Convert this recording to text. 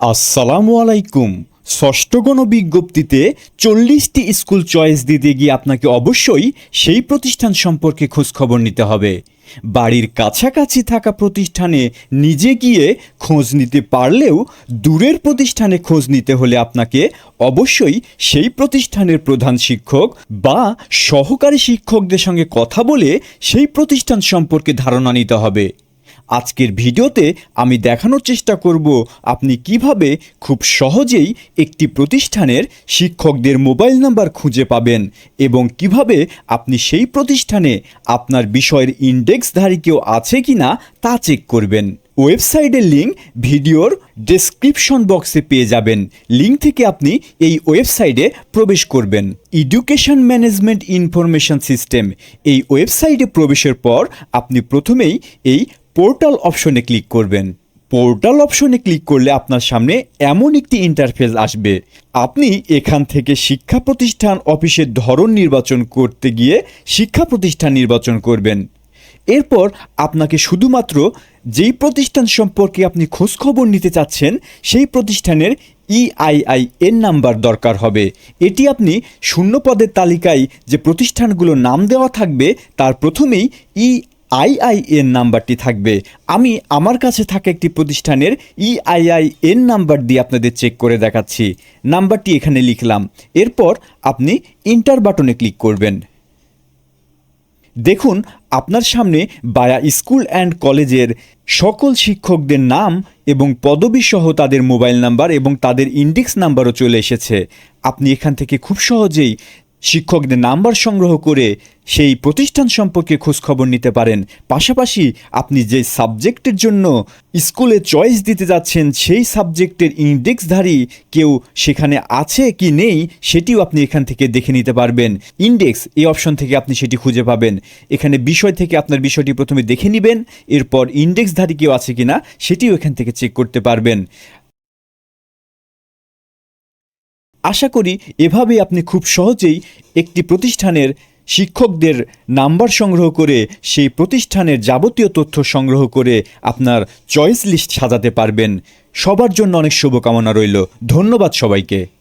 আসসালামু আলাইকুম। ষষ্ঠ গণ বিজ্ঞপ্তিতে চল্লিশটি স্কুল চয়েস দিতে গিয়ে আপনাকে অবশ্যই সেই প্রতিষ্ঠান সম্পর্কে খোঁজখবর নিতে হবে। বাড়ির কাছাকাছি থাকা প্রতিষ্ঠানে নিজে গিয়ে খোঁজ নিতে পারলেও দূরের প্রতিষ্ঠানে খোঁজ নিতে হলে আপনাকে অবশ্যই সেই প্রতিষ্ঠানের প্রধান শিক্ষক বা সহকারী শিক্ষকদের সঙ্গে কথা বলে সেই প্রতিষ্ঠান সম্পর্কে ধারণা নিতে হবে। আজকের ভিডিওতে আমি দেখানোর চেষ্টা করব আপনি কীভাবে খুব সহজেই একটি প্রতিষ্ঠানের শিক্ষকদের মোবাইল নাম্বার খুঁজে পাবেন এবং কীভাবে আপনি সেই প্রতিষ্ঠানে আপনার বিষয়ের ইন্ডেক্সধারী কেউ আছে কি না তা চেক করবেন। ওয়েবসাইটের লিঙ্ক ভিডিওর ডেসক্রিপশন বক্সে পেয়ে যাবেন। লিঙ্ক থেকে আপনি এই ওয়েবসাইটে প্রবেশ করবেন। Education management information system. এই ওয়েবসাইটে প্রবেশের পর আপনি প্রথমেই এই পোর্টাল অপশনে ক্লিক করবেন। পোর্টাল অপশনে ক্লিক করলে আপনার সামনে এমন একটি ইন্টারফেস আসবে। আপনি এখান থেকে শিক্ষা প্রতিষ্ঠান অফিসের ধরন নির্বাচন করতে গিয়ে শিক্ষা প্রতিষ্ঠান নির্বাচন করবেন। এরপর আপনাকে শুধুমাত্র যেই প্রতিষ্ঠান সম্পর্কে আপনি খোঁজখবর নিতে চাচ্ছেন, সেই প্রতিষ্ঠানের E ইআইআইএন নাম্বার দরকার হবে। এটি আপনি শূন্য পদের তালিকায় যে প্রতিষ্ঠানগুলো নাম দেওয়া থাকবে, তার প্রথমেই ই আইআইএন নাম্বারটি থাকবে। আমি আমার কাছে থাকা একটি প্রতিষ্ঠানের ইআইআইএন নাম্বার দিয়ে আপনাদের চেক করে দেখাচ্ছি। নাম্বারটি এখানে লিখলাম। এরপর আপনি ইন্টার বাটনে ক্লিক করবেন। দেখুন, আপনার সামনে বায়া স্কুল অ্যান্ড কলেজের সকল শিক্ষকদের নাম এবং পদবী সহ তাদের মোবাইল নাম্বার এবং তাদের ইন্ডেক্স নাম্বারও চলে এসেছে। আপনি এখান থেকে খুব সহজেই শিক্ষকদের নাম্বার সংগ্রহ করে সেই প্রতিষ্ঠান সম্পর্কে খোঁজখবর নিতে পারেন। পাশাপাশি আপনি যে সাবজেক্টের জন্য স্কুলে চয়েস দিতে যাচ্ছেন, সেই সাবজেক্টের ইন্ডেক্সধারী কেউ সেখানে আছে কি নেই, সেটিও আপনি এখান থেকে দেখে নিতে পারবেন। ইন্ডেক্স, এই অপশন থেকে আপনি সেটি খুঁজে পাবেন। এখানে বিষয় থেকে আপনার বিষয়টি প্রথমে দেখে নেবেন, এরপর ইন্ডেক্সধারী কেউ আছে কি না সেটিও এখান থেকে চেক করতে পারবেন। আশা করি এভাবে আপনি খুব সহজেই একটি প্রতিষ্ঠানের শিক্ষকদের নাম্বার সংগ্রহ করে সেই প্রতিষ্ঠানের যাবতীয় তথ্য সংগ্রহ করে আপনার চয়েস লিস্ট সাজাতে পারবেন। সবার জন্য অনেক শুভকামনা রইল। ধন্যবাদ সবাইকে।